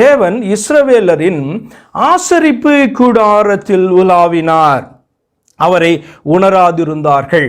தேவன் இஸ்ரவேலரின் ஆசரிப்பு கூடாரத்தில் உலாவினார். அவரை உணராதிருந்தார்கள்.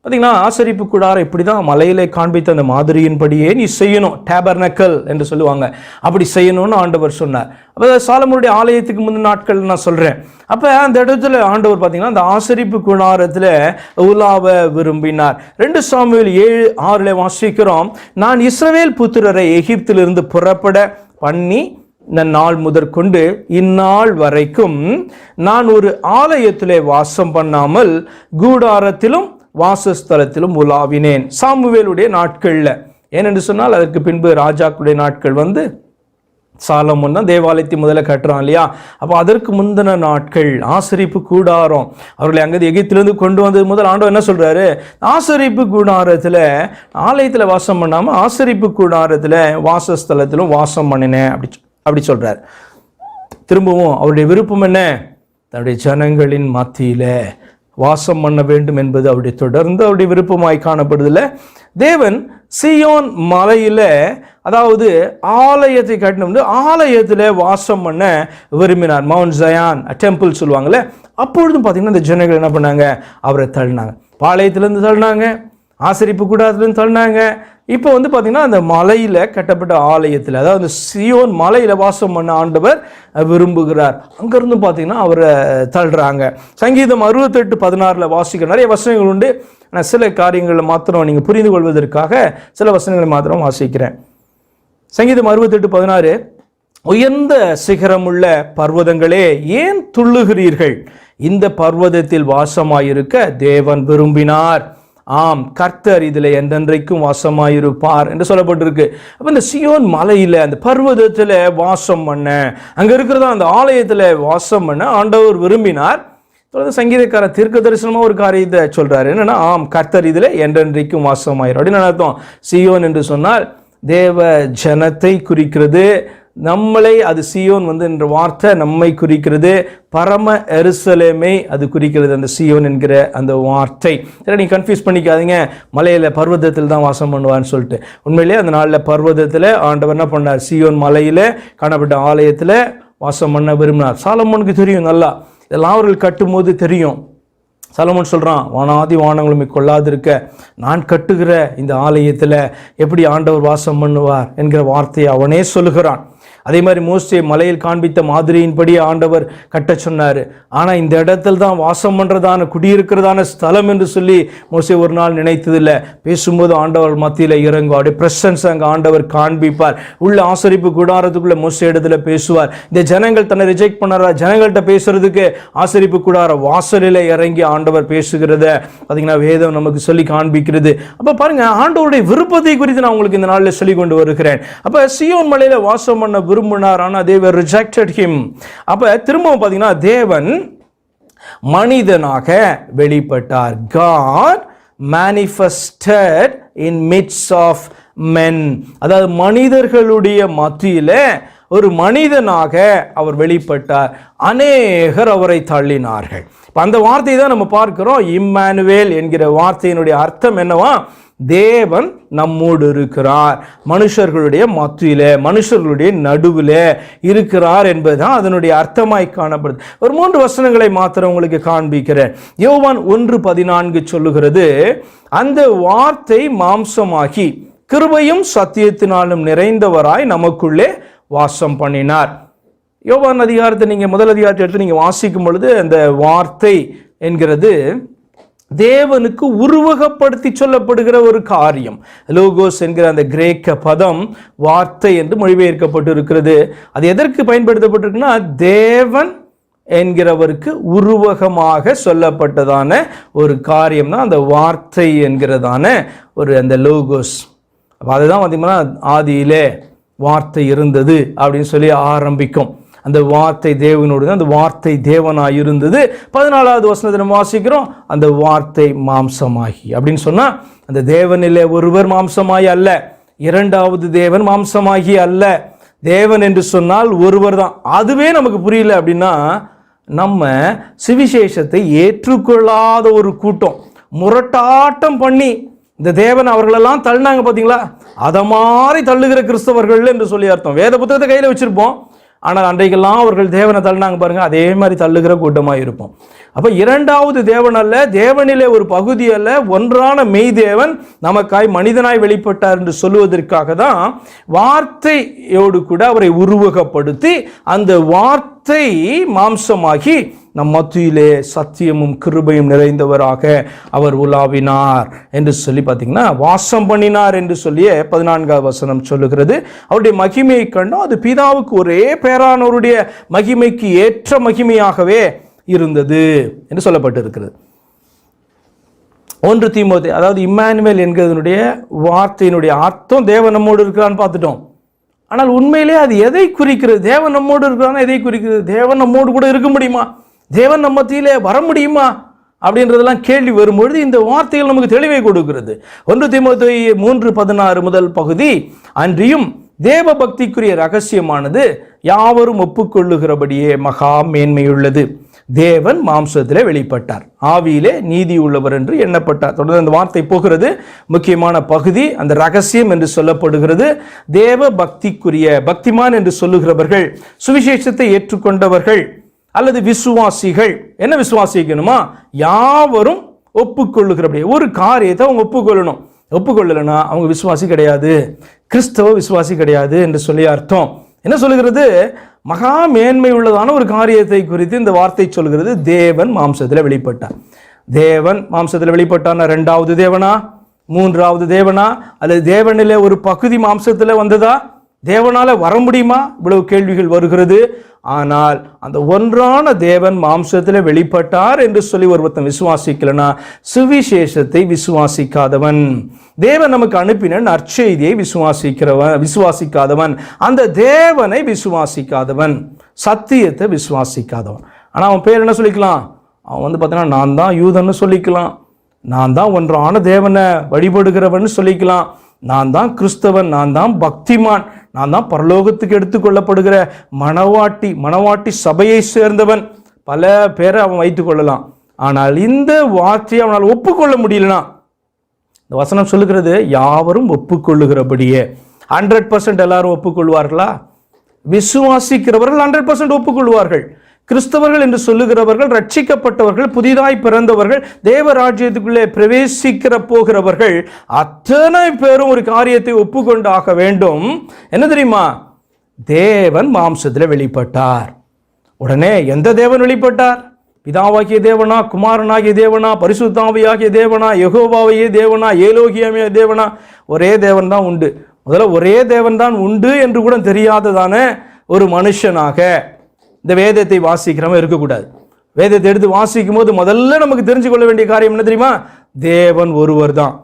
பார்த்தீங்கன்னா ஆசரிப்பு கூடாரம் இப்படி தான் மலையிலே காண்பித்த அந்த மாதிரியின்படியே நீ செய்யணும் டேபர்னக்கல் என்று சொல்லுவாங்க. அப்படி செய்யணும்னு ஆண்டவர் சொன்னார். அப்போ சாலமனுடைய ஆலயத்துக்கு முந்தின நாட்கள் நான் சொல்கிறேன் அப்போ அந்த இடத்துல ஆண்டவர் பார்த்தீங்கன்னா அந்த ஆசரிப்பு கூடாரத்தில் உலாவ விரும்பினார். ரெண்டு சாமியில் ஏழு ஆறில் வாசிக்கிறோம். நான் இஸ்ரவேல் புத்திரரை எகிப்திலிருந்து புறப்பட பண்ணி நாள் முதற்கொண்டு இந்நாள் வரைக்கும் நான் ஒரு ஆலயத்திலே வாசம் பண்ணாமல் கூடாரத்திலும் வாசஸ்தலத்திலும் உலாவினேன். சாமுவேலுடைய நாட்களில். ஏனென்று சொன்னால் அதற்கு பின்பு ராஜாக்களுடைய நாட்கள் வந்து சாலமோன் தான் தேவாலயத்தை முதல்ல கட்டுறான் இல்லையா? அப்போ அதற்கு முந்தின நாட்கள் ஆசரிப்பு கூடாரம். அவர்களை அங்கே எகித்திலிருந்து கொண்டு வந்தது முதல் ஆண்டவர் என்ன சொல்கிறாரு ஆசரிப்பு கூடாரத்தில் ஆலயத்தில் வாசம் பண்ணாமல் ஆசரிப்பு கூடாரத்தில் வாசஸ்தலத்திலும் வாசம் பண்ணினேன் அப்படி அப்படி சொல்கிறார் திரும்பவும் அவருடைய விருப்பம் என்ன? தன்னுடைய ஜனங்களின் மத்தியில் வாசம் பண்ண வேண்டும் என்பது அவருடைய தொடர்ந்து அவருடைய விருப்பமாய் காணப்படுதில்ல. தேவன் சியோன் மலையில் அதாவது ஆலயத்தை கட்டணும் ஆலயத்தில் வாசம் பண்ண விரும்பினார். மவுண்ட் ஜயான் டெம்பிள் சொல்லுவாங்கள்ல அப்பொழுதும் பார்த்தீங்கன்னா இந்த ஜனங்கள் என்ன பண்ணாங்க? அவரை தள்ளினாங்க. பாளையத்துலேருந்து தள்ளினாங்க. ஆசிரிப்பு கூடாதுலேருந்து தள்ளினாங்க. இப்போ வந்து பார்த்தீங்கன்னா அந்த மலையில் கட்டப்பட்ட ஆலயத்தில் அதாவது சியோன் மலையில் வாசம் பண்ண ஆண்டவர் விரும்புகிறார். அங்கேருந்து பார்த்தீங்கன்னா அவரை தள்ளுறாங்க. சங்கீதம் அறுபத்தெட்டு பதினாறில் வாசிக்கிற நிறைய வசனங்கள் உண்டு. ஆனால் சில காரியங்களில் மாத்திரம் நீங்கள் புரிந்து கொள்வதற்காக சில வசனங்களை மாத்திரம் வாசிக்கிறேன். சங்கீதம் அறுபத்தெட்டு பதினாறு உயர்ந்த சிகரமுள்ள பர்வதங்களே ஏன் துள்ளுகிறீர்கள்? இந்த பர்வதத்தில் வாசமாயிருக்க தேவன் விரும்பினார். ஆம் கர்த்தர் இதில் என்றென்றைக்கும் வாசமாயிருப்பார் என்று சொல்லப்பட்டிருக்கு. அப்போ இந்த சியோன் மலையில் அந்த பர்வதத்தில் வாசம் பண்ண அங்கே இருக்கிறதா அந்த ஆலயத்தில் வாசம் பண்ண ஆண்டவர் விரும்பினார். தொடர்ந்து சங்கீதக்கார தீர்க்க தரிசனமாக ஒரு காரியத்தை சொல்கிறாரு என்னென்னா ஆம் கர்த்தர் இதில் என்றென்றைக்கும் வாசமாயிரும் அப்படின்னு அர்த்தம். சியோன் என்று சொன்னால் தேவ ஜனத்தை குறிக்கிறது. நம்மளை அது சியோன் வந்து என்ற வார்த்தை நம்மை குறிக்கிறது. பரம எருசலேமை அது குறிக்கிறது அந்த சியோன் என்கிற அந்த வார்த்தை. சரி நீ கன்ஃபியூஸ் பண்ணிக்காதீங்க. மலையில் பர்வதத்தில் தான் வாசம் பண்ணுவான்னு சொல்லிட்டு. உண்மையிலேயே அந்த நாளில் பர்வதத்தில் ஆண்டவர் என்ன பண்ணார்? சியோன் மலையில் காணப்பட்ட ஆலயத்தில் வாசம் பண்ண விரும்பினார். சாலமோனுக்கு தெரியும் நல்லா. இதெல்லாம் அவர்கள் கட்டும்போது தெரியும். சலமன் சொல்கிறான் வானாதி வானங்களும் கொள்ளாதிருக்க. நான் கட்டுகிற இந்த ஆலயத்தில் எப்படி ஆண்டவர் வாசம் பண்ணுவார்? என்கிற வார்த்தையை அவனே சொல்லுகிறான். அதே மாதிரி மோஸ்டே மலையில் காண்பித்த மாதிரியின்படி ஆண்டவர் கட்டச் சொன்னார். ஆனால் இந்த இடத்துல தான் வாசம் பண்ணுறதான குடியிருக்கிறதான ஸ்தலம் என்று சொல்லி மோஸ்டே ஒரு நாள் நினைத்ததில்லை. பேசும்போது ஆண்டவர் மத்தியில் இறங்கும் அப்படியே பிரசன்ஸ் அங்கே ஆண்டவர் காண்பிப்பார். உள்ள ஆசரிப்பு கூடாரத்துக்குள்ள மோஸ்டே இடத்துல பேசுவார். இந்த ஜனங்கள் தன்னை ரிஜெக்ட் பண்ணாரா? ஜனங்கள்கிட்ட பேசுறதுக்கு ஆசரிப்பு கூடார வாசலில் இறங்கி ஆண்டவர் பேசுகிறத பார்த்தீங்கன்னா வேதம் நமக்கு சொல்லி காண்பிக்கிறது. அப்போ பாருங்கள் ஆண்டவருடைய விருப்பத்தை குறித்து நான் உங்களுக்கு இந்த நாளில் சொல்லி கொண்டு வருகிறேன். அப்போ சியோன் மலையில் வாசம் பண்ண விரும்பினார் ஆனால் தேவர் ரிஜெக்டட் ஹிம் அப்போ திரும்பவும் பார்த்தீங்கன்னா தேவன் மனிதனாக வெளிப்பட்டார். God manifested in midst of men அதாவது மனிதர்களுடைய மத்தியில் ஒரு மனிதனாக அவர் வெளிப்பட்டார். அநேகர் அவரை தள்ளினார்கள். இப்போ அந்த வார்த்தையை தான் நம்ம பார்க்கிறோம். இம்மானுவேல் என்கிற வார்த்தையினுடைய அர்த்தம் என்னவா? தேவன் நம்மோடு இருக்கிறார். மனுஷர்களுடைய மத்தியில மனுஷர்களுடைய நடுவில் இருக்கிறார் என்பதுதான் அதனுடைய அர்த்தமாய் காணப்படுது. ஒரு மூன்று வசனங்களை மாத்திரம் உங்களுக்கு காண்பிக்கிறேன். யோவான் ஒன்று பதினான்கு சொல்லுகிறது அந்த வார்த்தை மாம்சமாகி கிருபையும் சத்தியத்தினாலும் நிறைந்தவராய் நமக்குள்ளே வாசம் பண்ணினார். யோவான் அதிகாரத்தை நீங்கள் முதல் அதிகாரத்தை எடுத்து நீங்கள் வாசிக்கும் பொழுது அந்த வார்த்தை என்கிறது தேவனுக்கு உருவகப்படுத்தி சொல்லப்படுகிற ஒரு காரியம். லோகோஸ் என்கிற அந்த கிரேக்க பதம் வார்த்தை என்று மொழிபெயர்க்கப்பட்டு இருக்கிறது அது எதற்கு பயன்படுத்தப்பட்டிருக்குன்னா தேவன் என்கிறவருக்கு உருவகமாக சொல்லப்பட்டதான ஒரு காரியம் தான் அந்த வார்த்தை என்கிறதான ஒரு அந்த லோகோஸ். அப்போ அதுதான் பார்த்தீங்கன்னா ஆதியிலே வார்த்தை இருந்தது அப்படின்னு சொல்லி ஆரம்பிக்கும். அந்த வார்த்தை தேவனோடு அந்த வார்த்தை தேவனாக இருந்தது பதினாலாவது வசனத்தை நம்ம வாசிக்கிறோம். அந்த வார்த்தை மாம்சமாகி. அப்படின்னு சொன்னால் அந்த தேவனிலே ஒருவர் மாம்சமாகி அல்ல. இரண்டாவது தேவன் மாம்சமாகி அல்ல. தேவன் என்று சொன்னால் ஒருவர் தான். அதுவே நமக்கு புரியல அப்படின்னா நம்ம சுவிசேஷத்தை ஏற்றுக்கொள்ளாத ஒரு கூட்டம். முரட்டாட்டம் பண்ணி இந்த தேவன் அவர்களெல்லாம் தள்ளினாங்க பார்த்தீங்களா அதை மாதிரி தள்ளுகிற கிறிஸ்தவர்கள் என்று சொல்லி அர்த்தம். வேத புத்தகத்தை கையில் வச்சுருப்போம். ஆனால் அன்றைக்கெல்லாம் அவர்கள் தேவனை தள்ளினாங்க பாருங்க அதே மாதிரி தள்ளுகிற கூட்டமாக இருப்போம். அப்போ இரண்டாவது தேவன் அல்ல தேவனிலே ஒரு பகுதி அல்ல ஒன்றான மெய் தேவன் நமக்காய் மனிதனாய் வெளிப்பட்டார் என்று சொல்லுவதற்காக தான் வார்த்தையோடு கூட அவரை உருவகப்படுத்தி அந்த வார்த்தை மாம்சமாகி நம் மத்தியிலே சத்தியமும் கிருபையும் நிறைந்தவராக அவர் உலாவினார் என்று சொல்லி பார்த்தீங்கன்னா வாசம் பண்ணினார் என்று சொல்லியே பதினான்காவது வசனம் சொல்லுகிறது. அவருடைய மகிமையை கண்டோம். அது பிதாவுக்கு ஒரே பேரானவருடைய மகிமைக்கு ஏற்ற மகிமையாகவே இருந்தது என்று சொல்லப்பட்டிருக்கிறது. ஒன்று தீமோதி அதாவது இம்மானுவேல் என்கிறதனுடைய வார்த்தையினுடைய அர்த்தம் தேவன் நம்மோடு இருக்கிறான்னு பார்த்துட்டோம். ஆனால் உண்மையிலே அது எதை குறிக்கிறது? தேவன் நம்மோடு இருக்கிறான்னா எதை குறிக்கிறது? தேவன் நம்மோடு கூட இருக்க முடியுமா? தேவன் நம்ம மத்தியிலே வர முடியுமா? அப்படின்றதெல்லாம் கேள்வி வரும்பொழுது இந்த வார்த்தைகள் நமக்கு தெளிவை கொடுக்கிறது. ஒன்று தீமோத்தேயு மூன்று பதினாறு முதல் பகுதி அன்றியும் தேவ பக்திக்குரிய ரகசியமானது யாவரும் ஒப்புக்கொள்ளுகிறபடியே மகா மேன்மையுள்ளது. தேவன் மாம்சத்திலே வெளிப்பட்டார். ஆவியிலே நீதி உள்ளவர் என்று எண்ணப்பட்டார். தொடர்ந்து அந்த வார்த்தை போகிறது. முக்கியமான பகுதி அந்த ரகசியம் என்று சொல்லப்படுகிறது. தேவ பக்திக்குரிய பக்திமான் என்று சொல்லுகிறவர்கள் சுவிசேஷத்தை ஏற்றுக்கொண்டவர்கள் அல்லது விசுவாசிகள். என்ன விசுவாசிக்கணுமா? யாவரும் ஒப்புக்கொள்ளுகிறபடி ஒரு காரியத்தை அவங்க ஒப்புக்கொள்ளணும். ஒப்புக்கொள்ளலைன்னா அவங்க விசுவாசி கிடையாது. கிறிஸ்தவ விசுவாசி கிடையாது என்று சொல்லி அர்த்தம். என்ன சொல்லுகிறது? மகா மேன்மை உள்ளதான ஒரு காரியத்தை குறித்து இந்த வார்த்தை சொல்கிறது தேவன் மாம்சத்தில் வெளிப்பட்டார். தேவன் மாம்சத்தில் வெளிப்பட்டான ரெண்டாவது தேவனா? மூன்றாவது தேவனா? அல்லது தேவனிலே ஒரு பகுதி மாம்சத்தில் வந்ததா? தேவனால் வர முடியுமா? இவ்வளவு கேள்விகள் வருகிறது. ஆனால் அந்த ஒன்றான தேவன் மாம்சத்தில் வெளிப்பட்டார் என்று சொல்லி ஒருவத்தன் விசுவாசிக்கலனா? சுவிசேஷத்தை விசுவாசிக்காதவன். தேவன் நமக்கு அனுப்பின நற்செய்தியை விசுவாசிக்கிறவன் விசுவாசிக்காதவன். அந்த தேவனை விசுவாசிக்காதவன். சத்தியத்தை விசுவாசிக்காதவன். ஆனால் அவன் பேர் என்ன சொல்லிக்கலாம்? அவன் வந்து பார்த்தீங்கன்னா நான் தான் யூதன்னு சொல்லிக்கலாம். நான் தான் ஒன்றான தேவனை வழிபடுகிறவன் சொல்லிக்கலாம். நான் தான் கிறிஸ்தவன் நான் தான் பக்திமான். நான் தான் பரலோகத்துக்கு எடுத்துக்கொள்ளப்படுகிற மணவாட்டி மணவாட்டி சபையை சேர்ந்தவன். பல பேரை அவன் வைத்துக்கொள்ளலாம் ஆனால் இந்த வார்த்தையை அவனால் ஒப்புக்கொள்ள முடியலனா? இந்த வசனம் சொல்லுகிறது யாவரும் ஒப்புக்கொள்ளுகிறபடியே. ஹண்ட்ரட் பர்சன்ட் எல்லாரும் ஒப்புக்கொள்வார்களா? விசுவாசிக்கிறவர்கள் ஹண்ட்ரட் பர்சன்ட் ஒப்புக்கொள்வார்கள். கிறிஸ்தவர்கள் என்று சொல்லுகிறவர்கள் ரட்சிக்கப்பட்டவர்கள் புதிதாய் பிறந்தவர்கள் தேவராஜ்யத்துக்குள்ளே பிரவேசிக்கிற போகிறவர்கள் அத்தனை பேரும் ஒரு காரியத்தை ஒப்புக்கொண்டாக வேண்டும். என்ன தெரியுமா? தேவன் மாம்சத்தில் வெளிப்பட்டார். உடனே எந்த தேவன் வெளிப்பட்டார்? பிதாவாகிய தேவனா குமாரனாகிய தேவனா பரிசுத்தாவியாகிய தேவனா யகோபாவையே தேவனா ஏலோகியமே தேவனா? ஒரே தேவன் தான் உண்டு. முதல்ல ஒரே தேவன் தான் உண்டு என்று கூட தெரியாததான ஒரு மனுஷனாக இந்த வேதத்தை வாசிக்கிறவன் இருக்கக்கூடாது. வேதத்தை எடுத்து வாசிக்கும் போது முதல்ல நமக்கு தெரிஞ்சு கொள்ள வேண்டிய காரியம் என்ன தெரியுமா? தேவன் ஒருவர் தான்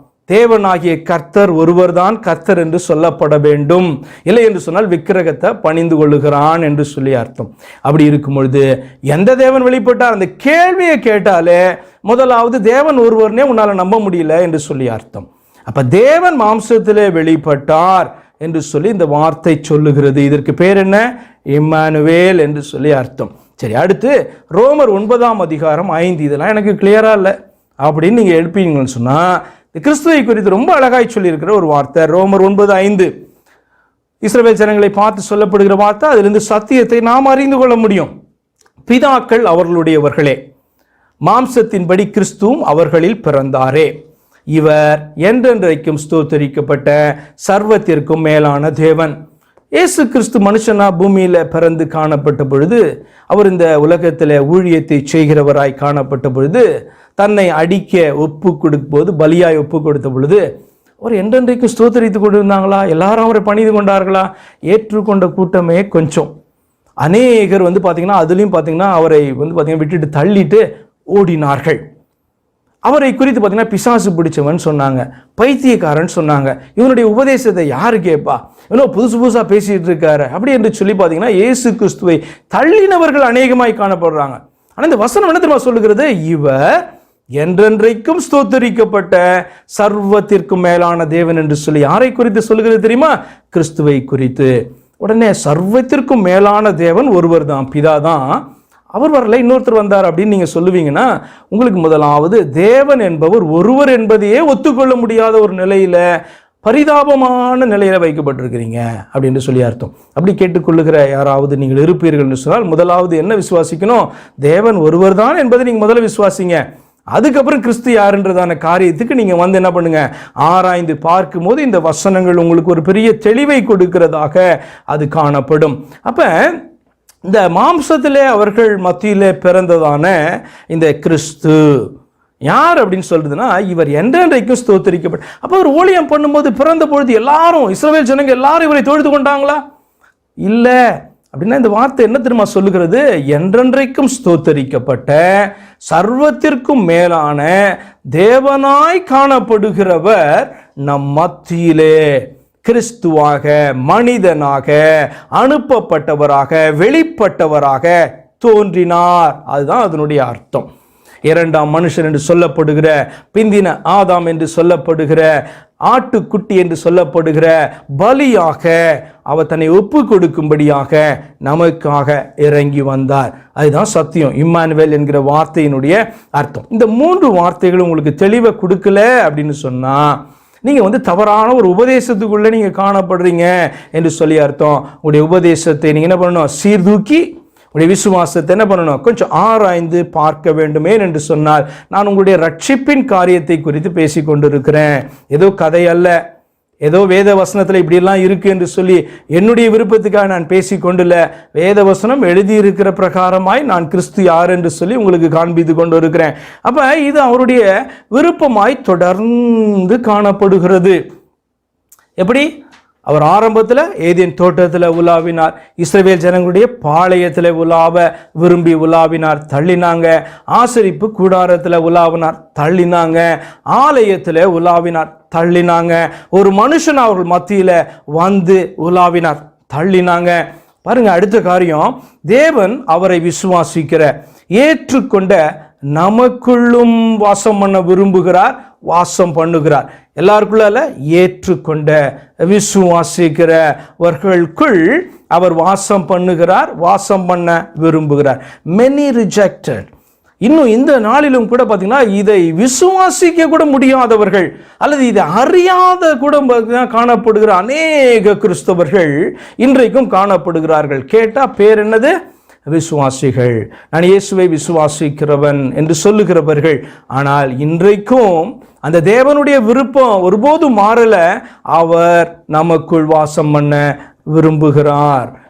ஆகிய கர்த்தர் ஒருவர் தான் கர்த்தர் என்று சொல்லப்பட வேண்டும். இல்லை என்று சொன்னால் விக்கிரகத்தை பணிந்து கொள்ளுகிறான் என்று சொல்லி அர்த்தம். அப்படி இருக்கும் பொழுது எந்த தேவன் வெளிப்பட்டார்? அந்த கேள்வியை கேட்டாலே முதலாவது தேவன் ஒருவர்னே உன்னால் நம்ப முடியல என்று சொல்லி அர்த்தம். அப்போ தேவன் மாம்சத்திலே வெளிப்பட்டார் என்று சொல்லி இந்த வார்த்தை சொல்லுகிறது. இதற்கு பேர் என்ன? இம்மானுவேல் என்று சொல்லி அர்த்தம். சரி அடுத்து ரோமர் ஒன்பதாம் அதிகாரம் ஐந்து. இதெல்லாம் எனக்கு கிளியராக இல்லை. அப்படின்னு நீங்கள் எழுப்பீங்கன்னு சொன்னால் இந்த கிறிஸ்துவை குறித்து ரொம்ப அழகாய் சொல்லியிருக்கிற ஒரு வார்த்தை ரோமர் ஒன்பது ஐந்து. இஸ்ரவேல் ஜனங்களை பார்த்து சொல்லப்படுகிற வார்த்தை அதிலிருந்து சத்தியத்தை நாம் அறிந்து கொள்ள முடியும். பிதாக்கள் அவர்களுடையவர்களே மாம்சத்தின்படி கிறிஸ்துவும் அவர்களில் பிறந்தாரே. இவர் என்றென்றைக்கும் ஸ்தோத்தரிக்கப்பட்ட சர்வத்திற்கும் மேலான தேவன். இயேசு கிறிஸ்து மனுஷனா பூமியில பிறந்து காணப்பட்ட பொழுது அவர் இந்த உலகத்தில் ஊழியத்தை செய்கிறவராய் காணப்பட்ட பொழுது தன்னை அடிக்க ஒப்பு கொடுக்கும் போது பலியாய் ஒப்பு கொடுத்த பொழுது அவர் என்றென்றைக்கு ஸ்தோத்தரித்து கொண்டிருந்தாங்களா? எல்லாரும் அவரை பணிந்து கொண்டார்களா? ஏற்றுக்கொண்ட கூட்டமே கொஞ்சம். அநேகர் வந்து பார்த்தீங்கன்னா அதுலேயும் பார்த்தீங்கன்னா அவரை வந்து பார்த்தீங்கன்னா விட்டுட்டு தள்ளிட்டு ஓடினார்கள். அவரை குறித்து பார்த்தீங்கன்னா பிசாசு பிடிச்சவன் சொன்னாங்க. பைத்தியக்காரன் சொன்னாங்க. இவனுடைய உபதேசத்தை யார் கேட்பா இன்னும் புதுசு புதுசாக பேசிட்டு இருக்காரு. அப்படி என்று சொல்லி பார்த்தீங்கன்னா இயேசு கிறிஸ்துவை தள்ளினவர்கள் அநேகமாய் காணப்படுறாங்க. ஆனால் இந்த வசனம் என்ன தெரியுமா சொல்லுகிறது? இவர் என்றென்றைக்கும் ஸ்தோத்தரிக்கப்பட்ட சர்வத்திற்கும் மேலான தேவன் என்று சொல்லி யாரை குறித்து சொல்லுகிறது தெரியுமா? கிறிஸ்துவை குறித்து. உடனே சர்வத்திற்கும் மேலான தேவன் ஒருவர் தான் பிதா தான் அவர் வரல இன்னொருத்தர் வந்தார் அப்படின்னு நீங்கள் சொல்லுவீங்கன்னா உங்களுக்கு முதலாவது தேவன் என்பவர் ஒருவர் என்பதையே ஒத்துக்கொள்ள முடியாத ஒரு நிலையில் பரிதாபமான நிலையில் வைக்கப்பட்டிருக்கிறீங்க அப்படின்னு சொல்லி அர்த்தம். அப்படி கேட்டுக்கொள்ளுகிற யாராவது நீங்கள் இருப்பீர்கள் என்று சொன்னால் முதலாவது என்ன விசுவாசிக்கணும்? தேவன் ஒருவர் தான் என்பதை நீங்கள் முதல்ல விசுவாசிங்க. அதுக்கப்புறம் கிறிஸ்து யாருன்றதான காரியத்துக்கு நீங்கள் வந்து என்ன பண்ணுங்கள் ஆராய்ந்து பார்க்கும்போது இந்த வசனங்கள் உங்களுக்கு ஒரு பெரிய தெளிவை கொடுக்கிறதாக அது காணப்படும். அப்போ இந்த மாம்சத்திலே அவர்கள் மத்தியிலே பிறந்ததான இந்த கிறிஸ்து. யார் அப்படின்னு சொல்றதுன்னா இவர் என்றென்றைக்கும் ஸ்தோத்தரிக்கப்பட்ட அப்போ அவர் ஊழியம் பண்ணும்போது பிறந்த பொழுது எல்லாரும் இஸ்ரேல் ஜனங்க எல்லாரும் இவரை தொழுது கொண்டாங்களா? இல்லை. அப்படின்னா இந்த வார்த்தை என்ன தெரியுமா சொல்லுகிறது? என்றென்றைக்கும் ஸ்தோத்தரிக்கப்பட்ட சர்வத்திற்கும் மேலான தேவனாய் காணப்படுகிறவர் நம் மத்தியிலே. கிறிஸ்துவாக மனிதனாக அனுப்பப்பட்டவராக வெளிப்பட்டவராக தோன்றினார். அதுதான் அதனுடைய அர்த்தம். இரண்டாம் மனுஷன் என்று சொல்லப்படுகிற பிந்தின ஆதாம் என்று சொல்லப்படுகிற ஆட்டுக்குட்டி என்று சொல்லப்படுகிற பலியாக அவர் தன்னை ஒப்பு கொடுக்கும்படியாக நமக்காக இறங்கி வந்தார். அதுதான் சத்தியம். இம்மானுவேல் என்கிற வார்த்தையினுடைய அர்த்தம். இந்த மூன்று வார்த்தைகள் உங்களுக்கு தெளிவை கொடுக்கல அப்படின்னு சொன்னால் நீங்கள் வந்து தவறான ஒரு உபதேசத்துக்குள்ளே நீங்கள் காணப்படுறீங்க என்று சொல்லி அர்த்தம். உங்களுடைய உபதேசத்தை நீங்கள் என்ன பண்ணணும்? சீர்தூக்கி உடைய விசுவாசத்தை என்ன பண்ணணும்? கொஞ்சம் ஆராய்ந்து பார்க்க வேண்டுமே என்று சொன்னால் நான் உங்களுடைய ரட்சிப்பின் காரியத்தை குறித்து பேசி கொண்டிருக்கிறேன் ஏதோ கதை அல்ல. ஏதோ வேத வசனத்தில் இப்படியெல்லாம் இருக்கு என்று சொல்லி என்னுடைய விருப்பத்துக்காக நான் பேசி கொண்டுல வேத வசனம் எழுதியிருக்கிற பிரகாரமாய் நான் கிறிஸ்து யார் என்று சொல்லி உங்களுக்கு காண்பித்து கொண்டு இருக்கிறேன். அப்ப இது அவருடைய விருப்பமாய் தொடர்ந்து காணப்படுகிறது. எப்படி? அவர் ஆரம்பத்தில் ஏதேன் தோட்டத்தில் உலாவினார். இஸ்ரவேல் ஜனங்களுடைய பாளையத்தில் உலாவ விரும்பி உலாவினார் தள்ளினாங்க. ஆசரிப்பு கூடாரத்தில் உலாவினார் தள்ளினாங்க. ஆலயத்தில் உலாவினார் தள்ளினாங்க. ஒரு மனுஷன் அவர்கள் மத்தியில் வந்து உலாவினார் தள்ளினாங்க. பாருங்க அடுத்த காரியம் தேவன் அவரை விசுவாசிக்கிற ஏற்றுக்கொண்ட நமக்குள்ளும் வாசம் பண்ண விரும்புகிறார் வாசம் பண்ணுகிறார். எல்லாருக்குள்ள ஏற்றுக்கொண்ட விசுவாசிக்கிறவர்களுக்குள் அவர் வாசம் பண்ணுகிறார் வாசம் பண்ண விரும்புகிறார். மெனி ரிஜெக்டட் இன்னும் இந்த நாளிலும் கூட பார்த்தீங்கன்னா இதை விசுவாசிக்க கூட முடியாதவர்கள் அல்லது இதை அறியாத கூட பார்த்தீங்கன்னா காணப்படுகிற அநேக கிறிஸ்தவர்கள் இன்றைக்கும் காணப்படுகிறார்கள். கேட்டால் பேர் என்னது? விசுவாசிகள். நான் இயேசுவை விசுவாசிக்கிறவன் என்று சொல்லுகிறவர்கள். ஆனால் இன்றைக்கும் அந்த தேவனுடைய விருப்பம் ஒருபோதும் மாறல. அவர் நமக்குள் வாசம் பண்ண விரும்புகிறார்.